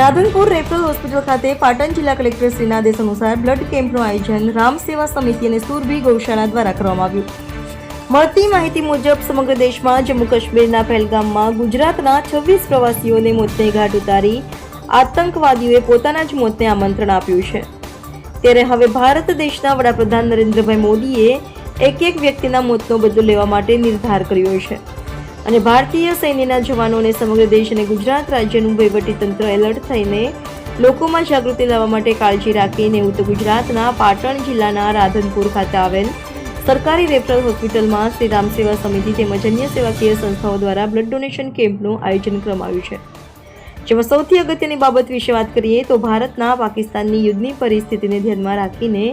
Radhanpur referral hospital ખાતે પાટણ જિલ્લા collector શ્રીના આદેશ અનુસાર બ્લડ કેમ્પનું આયોજન રામ સેવા સમિતિ અને સુરભી ગૌશાળા દ્વારા કરવામાં આવ્યું. મળતી માહિતી મુજબ, સમગ્ર દેશમાં જમ્મુ કાશ્મીરના પહેલગામમાં ગુજરાતના છવ્વીસ પ્રવાસીઓને મોતને ઘાટ ઉતારી આતંકવાદીઓએ પોતાના જ મોતને આમંત્રણ આપ્યું છે. ત્યારે હવે ભારત દેશના વડાપ્રધાન નરેન્દ્રભાઈ મોદીએ એક એક વ્યક્તિના મોતનો બદલો લેવા માટે નિર્ધાર કર્યો છે. અને ભારતીય સૈન્યના જવાનોને સમગ્ર દેશ અને ગુજરાત રાજ્યનું વહીવટીતંત્ર એલર્ટ થઈને લોકોમાં જાગૃતિ લાવવા માટે કાળજી રાખીને ઉત્તર ગુજરાતના પાટણ જિલ્લાના રાધનપુર ખાતે આવેલ સરકારી રેફરલ હોસ્પિટલમાં શ્રી રામ સેવા સમિતિ તેમજ અન્ય સેવાકીય સંસ્થાઓ દ્વારા બ્લડ ડોનેશન કેમ્પનું આયોજન કરવામાં છે. જેમાં સૌથી અગત્યની બાબત વિશે વાત કરીએ તો ભારતના પાકિસ્તાનની યુદ્ધની પરિસ્થિતિને ધ્યાનમાં રાખીને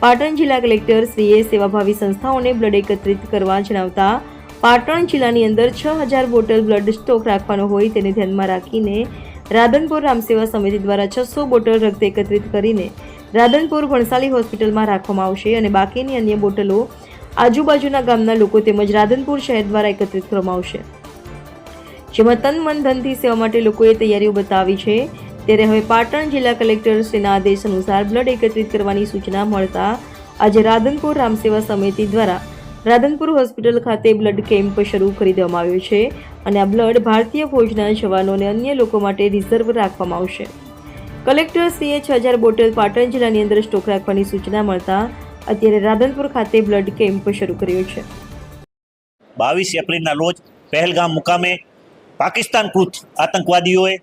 પાટણ જિલ્લા કલેક્ટર શ્રીએ સેવાભાવી સંસ્થાઓને બ્લડ એકત્રિત કરવા જણાવતા પાટણ જિલ્લાની અંદર છ હજાર બોટલ બ્લડ સ્ટોક રાખવાનો હોય તેને ધ્યાનમાં રાખીને રાધનપુર રામસેવા સમિતિ દ્વારા છસો બોટલ રક્ત એકત્રિત કરીને રાધનપુર ભણસાલી હોસ્પિટલમાં રાખવામાં આવશે અને બાકીની અન્ય બોટલો આજુબાજુના ગામના લોકો તેમજ રાધનપુર શહેર દ્વારા એકત્રિત કરવામાં આવશે. જેમાં તન, મન, ધનથી સેવા માટે લોકોએ તૈયારીઓ બતાવી છે. ત્યારે હવે પાટણ જિલ્લા કલેક્ટર આદેશ અનુસાર બ્લડ એકત્રિત કરવાની સૂચના મળતા આજે રાધનપુર રામસેવા સમિતિ દ્વારા રાધનપુર હોસ્પિટલ ખાતે બ્લડ કેમ્પ શરૂ કરી દેવામાં આવ્યો છે અને આ બ્લડ ભારતીય ફોજના જવાનો અને અન્ય લોકો માટે રિઝર્વ રાખવામાં આવશે. કલેક્ટર સીએ છ હજાર બોટલ પાટણ જિલ્લાની અંદર સ્ટોક રાખવાની સૂચના મળતા અત્યારે રાધનપુર ખાતે બ્લડ કેમ્પ શરૂ કર્યો છે. બાવીસ એપ્રિલના રોજ પહેલગામ મુકામે પાકિસ્તાન કૃત આતંકવાદીઓએ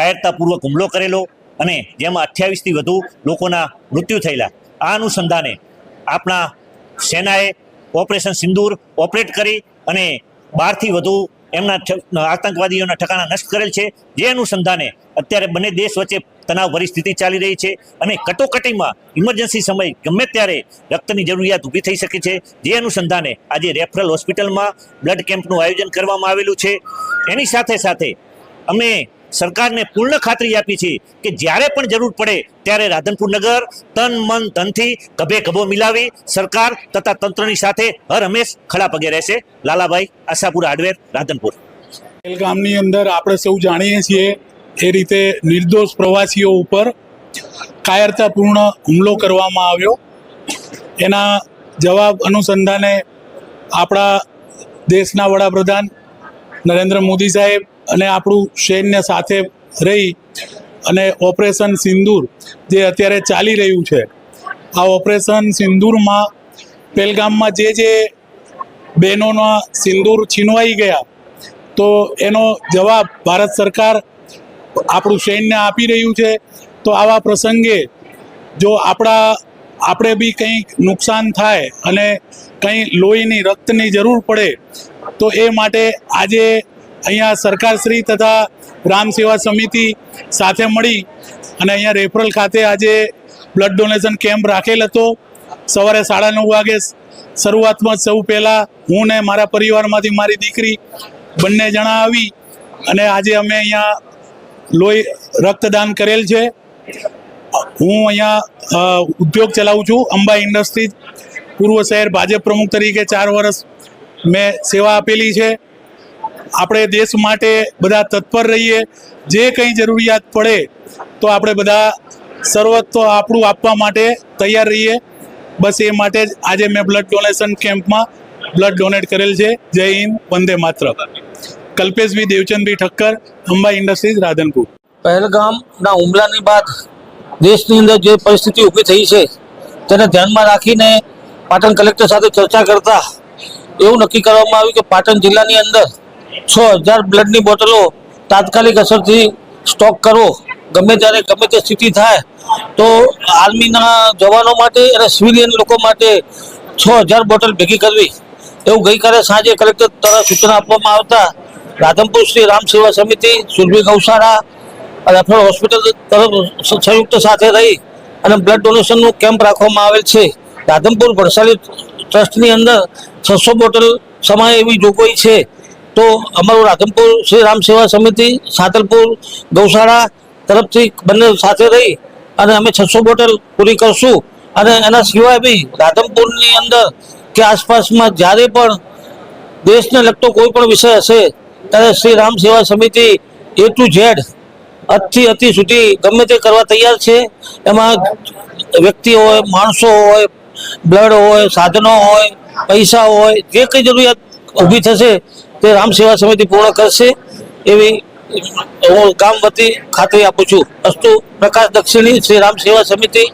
કાયરતાપૂર્વક હુમલો કરેલો અને જેમાં અઠ્યાવીસથી વધુ લોકોના મૃત્યુ થયેલા. આ અનુસંધાને આપણા સેનાએ ઓપરેશન સિંદૂર ઓપરેટ કરી અને બારથી વધુ એમના આતંકવાદીઓના ઠકાણા નષ્ટ કરેલ છે. જે અનુસંધાને અત્યારે બંને દેશ વચ્ચે તણાવ પરિસ્થિતિ ચાલી રહી છે અને કટોકટીમાં ઇમરજન્સી સમય ગમે ત્યારે રક્તની જરૂરિયાત ઊભી થઈ શકે છે. જે અનુસંધાને આજે રેફરલ હોસ્પિટલમાં બ્લડ કેમ્પનું આયોજન કરવામાં આવેલું છે. એની સાથે સાથે અમે સરકારને પૂર્ણ ખાતરી આપી છે કે જ્યારે પણ જરૂર પડે ત્યારે રાધનપુર નગર તન, મન, ધનથી ગભે ગભો મિલાવી સરકાર તથા તંત્રની સાથે હર હંમેશ ખડા પગે રહેશે. લાલાભાઈ આશાપુર હાર્ડવેર રાધનપુર. ગામની અંદર આપણે સૌ જાણીએ છીએ એ રીતે નિર્દોષ પ્રવાસીઓ ઉપર કાયરતાપૂર્ણ હુમલો કરવામાં આવ્યો. એના જવાબ અનુસંધાને આપણા દેશના વડાપ્રધાન નરેન્દ્ર મોદી સાહેબ અને આપણું સૈન્ય સાથે રહી અને ઓપરેશન સિંદૂર જે અત્યારે ચાલી રહ્યું છે, આ ઓપરેશન સિંદૂરમાં પહેલગામમાં જે જે બહેનોના સિંદૂર છીનવાઈ ગયા, તો એનો જવાબ ભારત સરકાર આપણું સૈન્ય આપી રહ્યું છે. તો આવા પ્રસંગે જો આપણા, આપણે બી કંઈક નુકસાન થાય અને કંઈ લોહીની, રક્તની જરૂર પડે, તો એ માટે આજે અહીંયા સરકારશ્રી તથા રામ સેવા સમિતિ સાથે મળી અને અહીંયા રેફરલ ખાતે આજે બ્લડ ડોનેશન કેમ્પ રાખેલ હતો. સવારે સાડા નવ વાગે શરૂઆતમાં સૌ પહેલાં હું ને મારા પરિવારમાંથી મારી દીકરી બંને જણા આવી અને આજે અમે અહીંયા લોહી રક્તદાન કરેલ છે. હું અહીંયા ઉદ્યોગ ચલાવું છું. અંબા ઇન્ડસ્ટ્રીઝ પૂર્વ શહેર ભાજપ પ્રમુખ તરીકે ચાર વર્ષ મેં સેવા આપેલી છે. આપણે દેશ માટે બધા તત્પર રહીએ, જે કંઈ જરૂરિયાત પડે તો આપણે બધા સર્વત્વ આપણું આપવા માટે તૈયાર રહીએ. બસ એ માટે જ આજે મેં બ્લડ ડોનેશન કેમ્પમાં બ્લડ ડોનેટ કરેલ છે. જય હિન્દ, વંદે માત્ર કલ્પેશભાઈ દેવચંદભાઈ ઠક્કર અંબા ઇન્ડસ્ટ્રીઝ, રાધનપુર. પહેલગામના હુમલાની બાદ દેશની અંદર જે પરિસ્થિતિ ઊભી થઈ છે, તેને ધ્યાનમાં રાખીને પાટણ કલેક્ટર સાથે ચર્ચા કરતા એવું નક્કી કરવામાં આવ્યું કે પાટણ જિલ્લાની અંદર છ હજાર બ્લડની બોટલો તાત્કાલિક અસરથી સ્ટોક કરવો ગમે ત્યારે ગમે તે સ્થિતિ થાય, તો આર્મીના જવાનો માટે અને સિવિલિયન લોકો માટે છ હજાર બોટલ ભેગી કરવી. એવું ગઈકાલે સાંજે કલેક્ટર દ્વારા સૂચના આપવામાં આવતા રાધનપુર શ્રી રામ સેવા સમિતિ, સુરભી ગૌશાળા રેફરલ હોસ્પિટલ તરફ સંયુક્ત સાથે રહી અને બ્લડ ડોનેશનનું કેમ્પ રાખવામાં આવેલ છે. રાધનપુર ભરસાલી ટ્રસ્ટની અંદર છસો બોટલ સમાય એવી જોગવાઈ છે. તો અમારું રાધનપુર શ્રી રામ સેવા સમિતિ, સાતલપુર, ગૌશાળા તરફથી બંને સાથે રહી અને અમે છસો બોટલ પૂરી કરશું. અને એના સિવાય બી રાધનપુરની અંદર કે આસપાસમાં જ્યારે પણ દેશને લગતો કોઈ પણ વિષય હશે, ત્યારે શ્રી રામ સેવા સમિતિ એ ટુ ઝેડ અતિ અતિ સુધી ગમે તે કરવા તૈયાર છે. એમાં વ્યક્તિઓ હોય, માણસો હોય, બ્લડ હોય, સાધનો હોય, પૈસા હોય, જે કંઈ જરૂરિયાત ઊભી થશે તે રામ સેવા સમિતિ પૂર્ણ કરશે એવી હું ગામ વતી ખાતરી આપું છું. અસ્તુ પ્રકાશ દક્ષિણી શ્રી રામ સેવા સમિતિ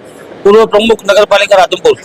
પૂર્વ પ્રમુખ નગરપાલિકા રાધનપુર